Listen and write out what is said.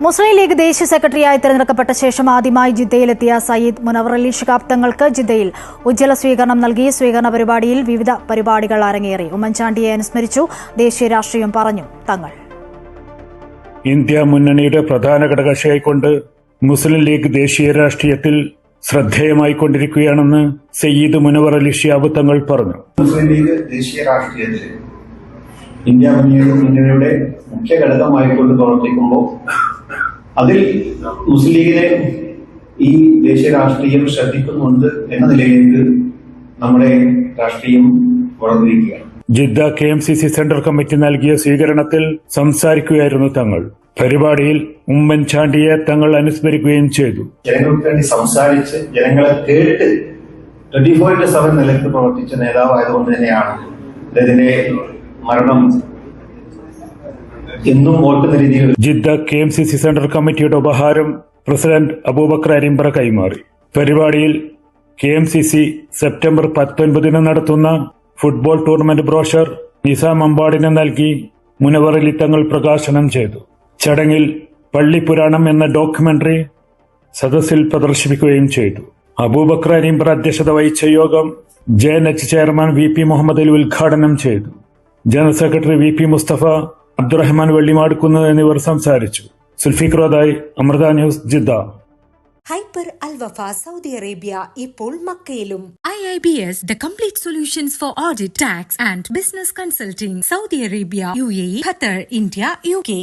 മുസ്ലിം league ദേശീയ സെക്രട്ടറിയായി തിരഞ്ഞെടുക്കപ്പെട്ട ശേഷം ആദ്യമായി ജിദ്ദയിലെത്തിയ സയ്യിദ് മുനവർ അലി ഷിഹാബ് തങ്ങൾക്ക് ജിദ്ദയിൽ ഉജ്ജ്വല സ്വീകരണം നൽകി. സ്വീകരണ പരിപാടിയിൽ വിവിധ പരിപാടികൾ അരങ്ങേറി. ഉമ്മൻചാണ്ടിയെ അനുസ്മരിച്ചു. ദേശീയ രാഷ്ട്രീയം പറഞ്ഞു. തങ്ങൾ. ഇന്ത്യ മുന്നണിയുടെ പ്രധാന ഘടകകക്ഷിയായിക്കൊണ്ട് മുസ്ലിം ലീഗ് ദേശീയ രാഷ്ട്രീയത്തിൽ ശ്രദ്ധേയമായി ശ്രദ്ധേയമായിക്കൊണ്ടിരിക്കുകയാണെന്ന് സയ്യിദ് മുനവർ അലി ഷിയാബ് തങ്ങൾ പറഞ്ഞു. മുസ്ലിം ലീഗ് ദേശീയ രാഷ്ട്രീയത്തിൽ ഇന്ത്യ മുന്നണിയുടെ മുഖ്യ ഘടകമായിക്കൊണ്ട് പ്രവർത്തിക്കുമ്പോൾ അതിൽ മുസ്ലിം ലീഗിനെ ഈ ദേശീയ രാഷ്ട്രീയം ശ്രദ്ധിക്കുന്നുണ്ട് എന്ന നിലയിലേക്ക് നമ്മുടെ രാഷ്ട്രീയം വളർന്നിരിക്കുകയാണ്. Jeddah K M C C central committee നൽകിയ സ്വീകരണത്തിൽ സംസാരിക്കുകയായിരുന്നു തങ്ങൾ. പരിപാടിയിൽ ഉമ്മൻചാണ്ടിയെ തങ്ങൾ അനുസ്മരിക്കുകയും ചെയ്തു. ജനങ്ങൾക്ക് വേണ്ടി സംസാരിച്ച് ജനങ്ങളെ കേട്ട് ട്വന്റി ഫോർ ഇന്റു സെവൻ നിലയ്ക്ക് പ്രവർത്തിച്ച നേതാവായതുകൊണ്ട് തന്നെയാണ് അദ്ദേഹത്തിന്റെ മരണം എന്നും ഓർക്കുന്ന രീതിയിൽ Jeddah K M C C central കമ്മിറ്റിയുടെ ഉപഹാരം പ്രസിഡന്റ് അബൂബക്കർ അരിമ്പ്ര കൈമാറി. പരിപാടിയിൽ K M C C September പത്തൊൻപതിന് നടത്തുന്ന ഫുട്ബോൾ ടൂർണമെന്റ് ബ്രോഷർ നിസാം അമ്പാടിന് നൽകി തങ്ങൾ പ്രകാശനം ചെയ്തു. ചടങ്ങിൽ പള്ളിപുരാണം എന്ന ഡോക്യുമെന്ററി സദസ്സിൽ പ്രദർശിപ്പിക്കുകയും ചെയ്തു. അബൂബക്കർ അരിമ്പ്ര അധ്യക്ഷത വഹിച്ച യോഗം J N H chairman V P Muhammad Ali ഉദ്ഘാടനം ചെയ്തു. General secretary V P Mustafa Abdurahman വെള്ളിമാടുക്കുന്നത് എന്നിവർ സംസാരിച്ചു. സുൽഫിക്രോദായി Amrita news Jeddah. Hyper Alwafa Saudi Arabia ഇപ്പോൾ മക്കയിലും. I I B S the complete solutions for audit tax and business consulting Saudi Arabia U A Qatar India U K.